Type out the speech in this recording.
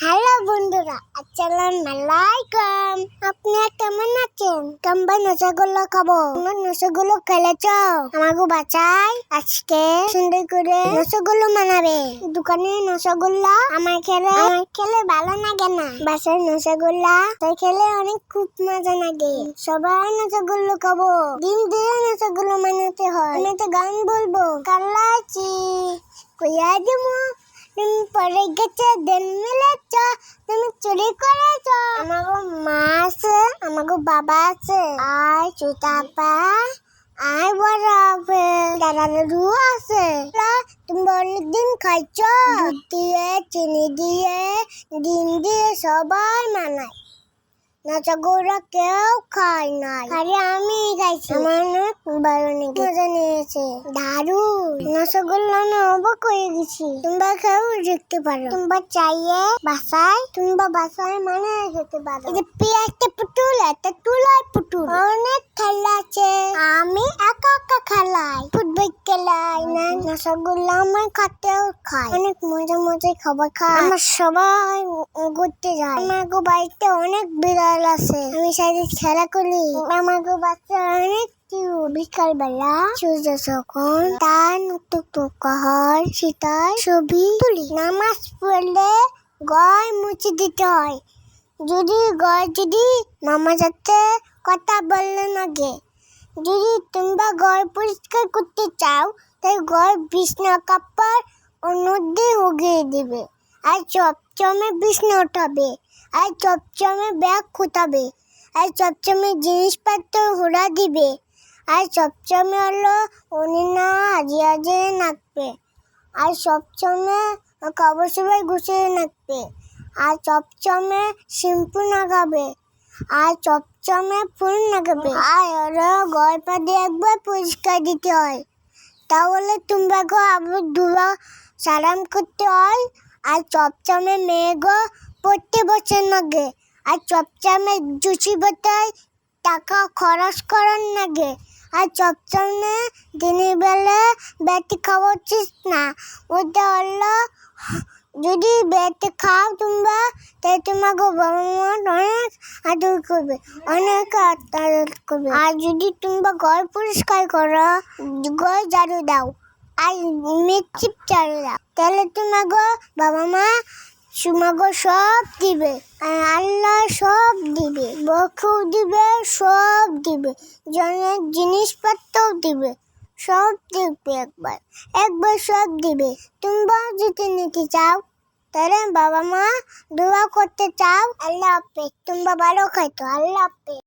Hello বন্ধুরা, আসসালামু আলাইকুম। আপনারা কেমন আছেন? কেমন রসগোল্লা খাব? আমার রসগোল্লা খেলেছ? আমাকে বাঁচাই আজকে সুন্দর করে রসগোল্লা বানাবে। দোকানে রসগোল্লা আমার খেলে আমার খেলে ভালো লাগে না। বাসার রসগোল্লা তাই খেলে অনেক খুব মজা লাগে। সবাই রসগোল্লা খাব। দিন দিন রসগোল্লা বানাতে হয়। আমি তো গান বলব। কাল্লাচি, কইয়া দিমু। তুমি পরে গেছে, দেন মিলেছ তুমি চুরি করেছ। আমার মা আছে, আমাগো বাবা আছে। আর চুতাপা আর বড় আছে দাদা দাদু আছে। তুমি তুমি অনেকদিন খাইছ। দিয়ে, চিনি দিয়ে, ডিম দিয়ে সবাই মানায়। নাচাগোড়া কেউ খায় নাই। আরে আমি খাইছি। আমার অনেক ভালো লেগে মজা নিয়েছে দারুণ। রসগোল্লা আমি অবাক হয়ে গেছি। তোমরা কেউ দেখতে পারো। তোমরা চাইয়ে বাসায় তোমরা বাসায় মানে যেতে পারো। এই যে পেঁয়াজটা পুতুল একটা তুলায় পুতুল। অনেক খেলা আছে। আমি একা একা খেলাই। না রসগোল্লা আমার খাতেও খাই অনেক মজা মজা খাবার খাই আমার সবাই ঘুরতে যায়। আমার বাড়িতে অনেক বিড়াল আছে। আমি সাথে খেলা করি। আমার বাচ্চা অনেক বিকাল বেলা সূর্য যখন তার নতুন পোকা হয় সেটার ছবি তুলি। নামাজ পড়লে গয় মুছে দিতে হয়। যদি গয় যদি মামা যাতে কথা বললেন আগে যদি তোমরা গড় পরিষ্কার করতে চাও তাই ঘর বিছনা কাপড় অন্যদের উগিয়ে দিবে। আর চপচমে বিছনা উঠাবে আর চপচমে ব্যাগ খুঁতাবে। আর চপচমে জিনিসপত্র হুড়া দিবে। আর চপচমে হলো উনি না হাজিয়ে হাজিয়ে নাকবে। আর চপচমে কবর সবাই গুছিয়ে নাকবে। আর চপচমে শ্যাম্পু লাগাবে আর চপচমে ফুল লাগাবে আর ওরা গল্পা দিয়ে একবার পরিষ্কার দিতে হয়। তাহলে তোমরা গো আবার ধুলা সালাম করতে হয় আর চপচমে মেয়ে গো পড়তে বসে নাগে, আর চপচমে জুচি বাটায় টাকা খরচ করার লাগে আর চপচমে দিনের বেলা খাওয়া উচিত না। ওটা হলো যদি বেতে খাও তোমরা তাই তোমাকে বাবা মা অনেক আদর করবে, অনেক আদর করবে। আর যদি তোমরা ঘর পরিষ্কার করো, ঘর ঝাড়ু দাও, আর মিটচিপ ঝাড়ু দাও, তাহলে তোমাকে বাবা মা তোমাকে সব দিবে, আর আল্লাহ সব দিবে বকু দিবে, সব দিবে জনের জিনিসপত্রও দিবে, সব দিবে একবার একবার সব দিবে। তোমরা যদি নিতে চাও তাহলে বাবা মা দোয়া করতে চাও? আল্লাহ হাফেজ। তোমরা ভালো খাইতো। আল্লাহ হাফেজ।